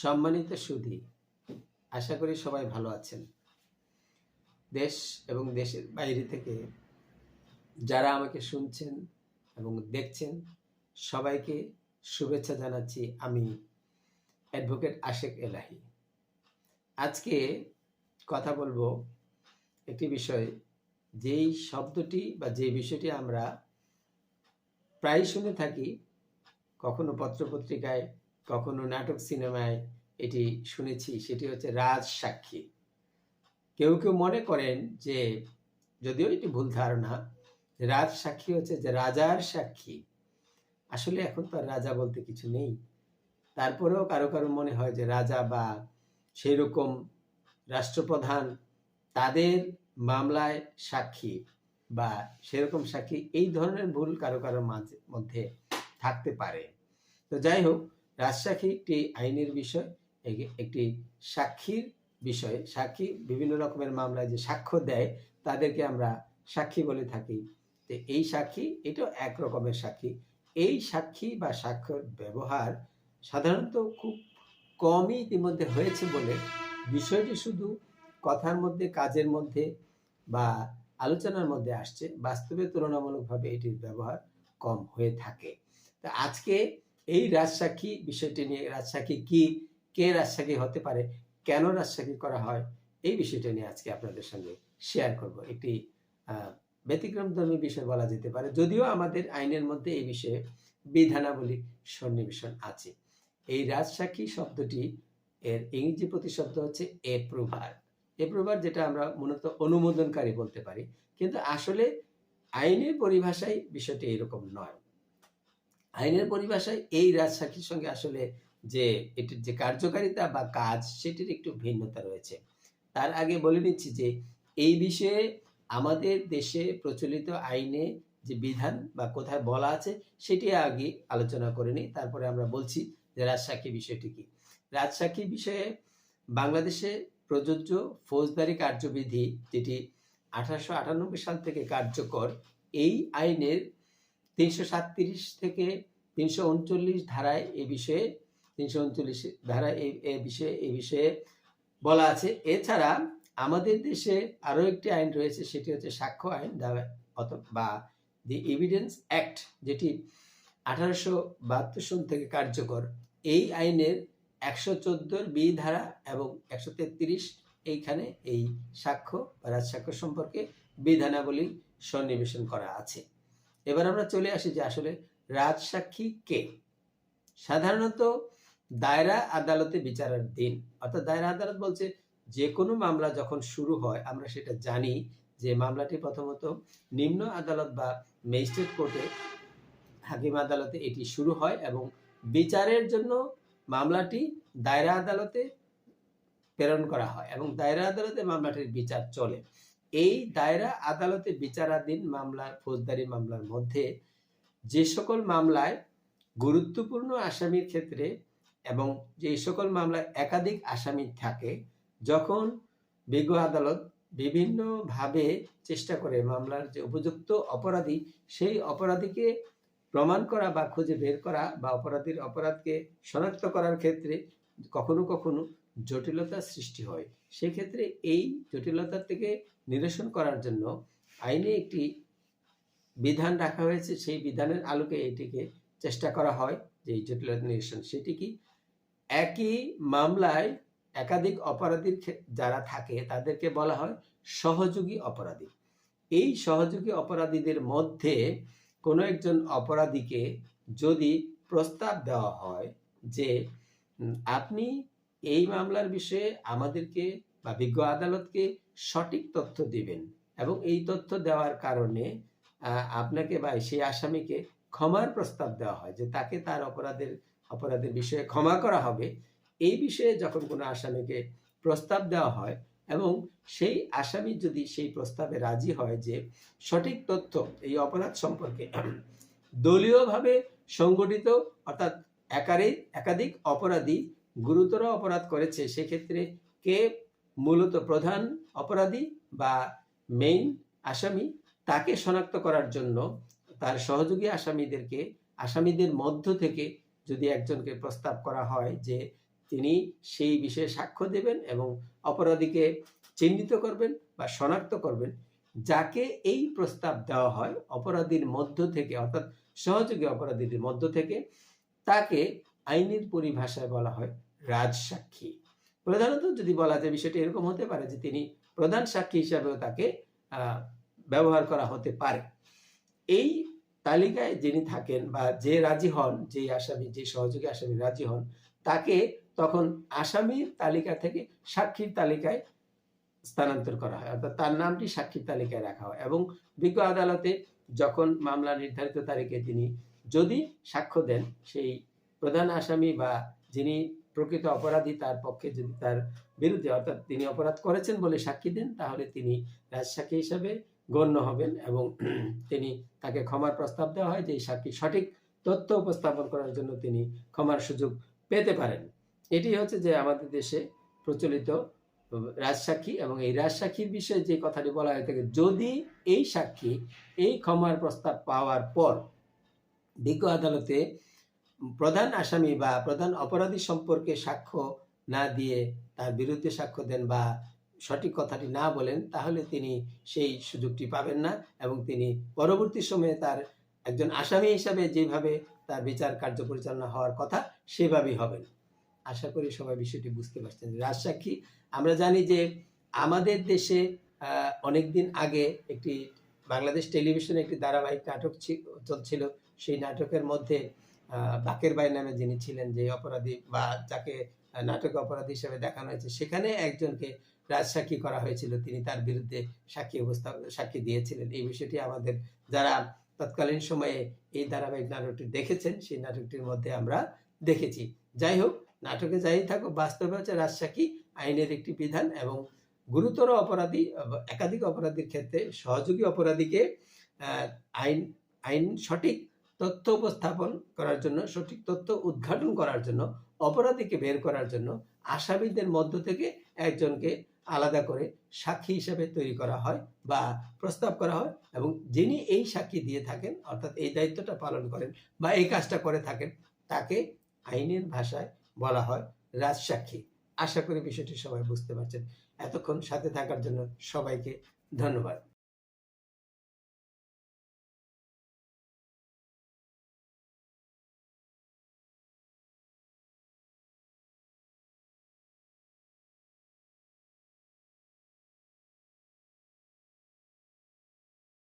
সম্মানিত সুধি, আশা করি সবাই ভালো আছেন। দেশ এবং দেশের বাইরে থেকে যারা আমাকে শুনছেন এবং দেখছেন, সবাইকে শুভেচ্ছা জানাচ্ছি আমি, অ্যাডভোকেট আশেক এলাহি। আজকে কথা বলব একটি বিষয়, যেই শব্দটি বা যে বিষয়টি আমরা প্রায় শুনে থাকি, কখনো পত্রপত্রিকায় কখনো নাটক সিনেমায় এটি শুনেছি, সেটি হচ্ছে রাজ সাক্ষী। কেউ কেউ মনে করেন যে, যদিও এটি ভুল ধারণা, রাজ সাক্ষী হচ্ছে যে রাজার সাক্ষী। আসলে এখন তো রাজা বলতে কিছু নেই। তারপরেও কারও কারও মনে হয় যে রাজা বা সেই রকম রাষ্ট্রপ্রধান তাদের মামলায় সাক্ষী বা সেরকম সাক্ষী, এই ধরনের ভুল কারও কারও মাঝে, মধ্যে থাকতে পারে। তো যাই হোক রাজসাক্ষী একটি আইনের বিষয় একটি সাক্ষীর বিষয়। সাক্ষী বিভিন্ন রকমের মামলায় যে সাক্ষ্য দেয়, তাদেরকে আমরা সাক্ষী বলে থাকি। তো এই সাক্ষী, এটাও এক রকমের সাক্ষী। এই সাক্ষী বা সাক্ষ্যর ব্যবহার সাধারণত খুব কমই ইতিমধ্যে হয়েছে বলে বিষয়টি শুধু কথার মধ্যে, কাজের মধ্যে বা আলোচনার মধ্যে আসছে। বাস্তবে তুলনামূলকভাবে এটির ব্যবহার কম হয়ে থাকে। তা আজকে এই রাজসাক্ষী বিষয়টি নিয়ে রাজসাক্ষী কি কে রাজসাক্ষী হতে পারে কেন রাজসাক্ষী করা হয় এই বিষয়টা নিয়ে আজকে আপনাদের সঙ্গে শেয়ার করব। একটি আহ, ব্যতিক্রমধর্মী বিষয় বলা যেতে পারে যদিও আমাদের আইনের মধ্যে এই বিষয়ে বিধানাবলী সন্নিবেশন আছে। এই রাজসাক্ষী শব্দটি এর ইংরেজি প্রতিশব্দ হচ্ছে এপ্রুভার এপ্রুভার যেটা আমরা মূলত অনুমোদনকারী বলতে পারি কিন্তু আসলে আইনের পরিভাষায় বিষয়টি এরকম নয়। আইনের পরিভাষায় এই রাজসাক্ষীর সঙ্গে আসলে যে এটির যে কার্যকারিতা বা কাজ, সেটির একটু ভিন্নতা রয়েছে। তার আগে বলে নিচ্ছি যে, এই বিষয়ে আমাদের দেশে প্রচলিত আইনে যে বিধান বা কোথায় বলা আছে, সেটি আগে আলোচনা করে নিই, তারপরে আমরা বলছি যে রাজসাক্ষী বিষয়টি কি। রাজসাক্ষী বিষয়ে বাংলাদেশে প্রযোজ্য ফৌজদারি কার্যবিধি যেটি আঠারোশো আটানব্বই সাল থেকে কার্যকর, এই আইনের তিনশো সাতত্রিশ থেকে তিনশো উনচল্লিশ ধারায় এ বিষয়ে, তিনশো উনচল্লিশ ধারায় এ বিষয়ে এ বিষয়ে বলা আছে। এছাড়া আমাদের দেশে আরও একটি আইন রয়েছে, সেটি হচ্ছে সাক্ষ্য আইন বা দি এভিডেন্স অ্যাক্ট, যেটি আঠারোশো বাহাত্তর সন থেকে কার্যকর। এই আইনের একশো চোদ্দোর বি ধারা এবং একশো তেত্রিশ এইখানে এই সাক্ষ্য বা রাজসাক্ষ্য সম্পর্কে বিধানাবলী সন্নিবেশন করা আছে। এবার আমরা চলে আসি যে আসলে রাজসাক্ষী কে? সাধারণত দায়রা আদালতে বিচারের দিন। অর্থাৎ দায়রা আদালত বলছে, যে কোনো মামলা যখন শুরু হয়, আমরা সেটা জানি যে মামলাটি প্রথমত নিম্ন আদালত বা ম্যাজিস্ট্রেট কোর্টে, হাকিম আদালতে এটি শুরু হয় এবং বিচারের জন্য মামলাটি দায়রা আদালতে প্রেরণ করা হয় এবং দায়রা আদালতে মামলাটির বিচার চলে। এই দায়রা আদালতে বিচারাধীন মামলার, ফৌজদারি মামলার মধ্যে যে সকল মামলায় গুরুত্বপূর্ণ আসামির ক্ষেত্রে এবং যে সকল মামলায় একাধিক আসামি থাকে, যখন বিজ্ঞ আদালত বিভিন্নভাবে চেষ্টা করে মামলার যে উপযুক্ত অপরাধী, সেই অপরাধীকে প্রমাণ করা বা খুঁজে বের করা বা অপরাধীর অপরাধকে শনাক্ত করার ক্ষেত্রে কখনো কখনো জটিলতা সৃষ্টি হয়। সেক্ষেত্রে এই জটিলতা থেকে নিরসন করার জন্য আইনে একটি বিধান রাখা হয়েছে। সেই বিধানের আলোকে এটিকে চেষ্টা করা হয় যে এই জটিলতা নিরসন। সেটি কি? একই মামলায় একাধিক অপরাধীর যারা থাকে, তাদেরকে বলা হয় সহযোগী অপরাধী। এই সহযোগী অপরাধীদের মধ্যে কোনো একজন অপরাধীকে যদি প্রস্তাব দেওয়া হয় যে আপনি এই মামলার বিষয়ে আমাদেরকে বা বিজ্ঞ আদালতকে সঠিক তথ্য দিবেন এবং এই তথ্য দেওয়ার কারণে আপনাকে বা সেই আসামিকে ক্ষমার প্রস্তাব দেওয়া হয় যে তাকে তার অপরাধের অপরাধের বিষয়ে ক্ষমা করা হবে। এই বিষয়ে যখন কোনো আসামিকে প্রস্তাব দেওয়া হয় এবং সেই আসামি যদি সেই প্রস্তাবে রাজি হয় যে সঠিক তথ্য, এই অপরাধ সম্পর্কে দলীয়ভাবে সংগঠিত অর্থাৎ একারে, একাধিক অপরাধী গুরুতর অপরাধ করেছে, সেক্ষেত্রে কে মূলত প্রধান অপরাধী বা মেইন আসামি তাকে শনাক্ত করার জন্য তার সহযোগী আসামিদেরকে, আসামিদের মধ্য থেকে যদি একজনকে প্রস্তাব করা হয় যে তিনি সেই বিষয়ে সাক্ষ্য দেবেন এবং অপরাধীকে চিহ্নিত করবেন বা শনাক্ত করবেন, যাকে এই প্রস্তাব দেওয়া হয় অপরাধীর মধ্য থেকে, অর্থাৎ সহযোগী অপরাধীদের মধ্য থেকে, তাকে আইনের পরিভাষায় বলা হয় রাজসাক্ষী। প্রধানত যদি বলা যায় বিষয়টি এরকম হতে পারে যে তিনি প্রধান সাক্ষী হিসাবেও তাকে ব্যবহার করা হতে পারে। এই তালিকায় যিনি থাকেন বা যে রাজি হন যে আসামি, যে সহযোগী আসামি রাজি হন, তাকে তখন আসামির তালিকা থেকে সাক্ষীর তালিকায় স্থানান্তর করা হয়। অর্থাৎ তার নামটি সাক্ষীর তালিকায় রাখা হয় এবং বিজ্ঞ আদালতে যখন মামলা নির্ধারিত তারিখে তিনি যদি সাক্ষ্য দেন, সেই প্রধান আসামি বা যিনি প্রকৃত অপরাধী তার পক্ষে যদি তার বিরুদ্ধে, অর্থাৎ তিনি অপরাধ করেছেন বলে সাক্ষী দেন, তাহলে তিনি রাজসাক্ষী হিসাবে গণ্য হবেন এবং তিনি তাকে ক্ষমার প্রস্তাব দেওয়া হয়, যে সাক্ষী সঠিক তথ্য উপস্থাপন করার জন্য তিনি ক্ষমার সুযোগ পেতে পারেন। এটি হচ্ছে যে আমাদের দেশে প্রচলিত রাজসাক্ষী এবং এই রাজসাক্ষীর বিষয়ে যে কথাটি বলা হয়ে থাকে, যদি এই সাক্ষী এই ক্ষমার প্রস্তাব পাওয়ার পর বিজ্ঞ আদালতে প্রধান আসামি বা প্রধান অপরাধী সম্পর্কে সাক্ষ্য না দিয়ে তার বিরুদ্ধে সাক্ষ্য দেন বা সঠিক কথাটি না বলেন, তাহলে তিনি সেই সুযোগটি পাবেন না এবং তিনি পরবর্তী সময়ে তার একজন আসামি হিসাবে যেভাবে তার বিচার কার্য পরিচালনা হওয়ার কথা, সেভাবেই হবেন আশা করি সবাই বিষয়টি বুঝতে পারছেন। রাজসাক্ষী, আমরা জানি যে আমাদের দেশে অনেক দিন আগে একটি বাংলাদেশ টেলিভিশনে একটি ধারাবাহিক নাটক চলছিল। সেই নাটকের মধ্যে বাকের বাই নামে যিনি ছিলেন যে অপরাধী বা যাকে নাটকে অপরাধী হিসেবে দেখানো হয়েছে, সেখানে একজনকে রাজসাক্ষী করা হয়েছিল। তিনি তার বিরুদ্ধে সাক্ষী অবস্থা, সাক্ষী দিয়েছিলেন। এই বিষয়টি আমাদের যারা তৎকালীন সময়ে এই ধারাবাহিক নাটকটি দেখেছেন, সেই নাটকটির মধ্যে আমরা দেখেছি। যাই হোক, নাটকে যাই থাকুক, বাস্তবে হচ্ছে রাজসাক্ষী আইনের একটি বিধান এবং গুরুতর অপরাধী, একাধিক অপরাধীর ক্ষেত্রে সহযোগী অপরাধীকে আইন আইন সঠিক তথ্য উপস্থাপন করার জন্য, সঠিক তথ্য উদ্ঘাটন করার জন্য, অপরাধীকে বের করার জন্য আসামিদের মধ্য থেকে একজনকে আলাদা করে সাক্ষী হিসেবে তৈরি করা হয় বা প্রস্তাব করা হয় এবং যিনি এই সাক্ষী দিয়ে থাকেন, অর্থাৎ এই দায়িত্বটা পালন করেন বা এই কাজটা করে থাকেন, তাকে আইনের ভাষায় বলা হয় রাজসাক্ষী। আশা করি বিষয়টি সবাই বুঝতে পারছেন। এতক্ষণ সাথে থাকার জন্য সবাইকে ধন্যবাদ।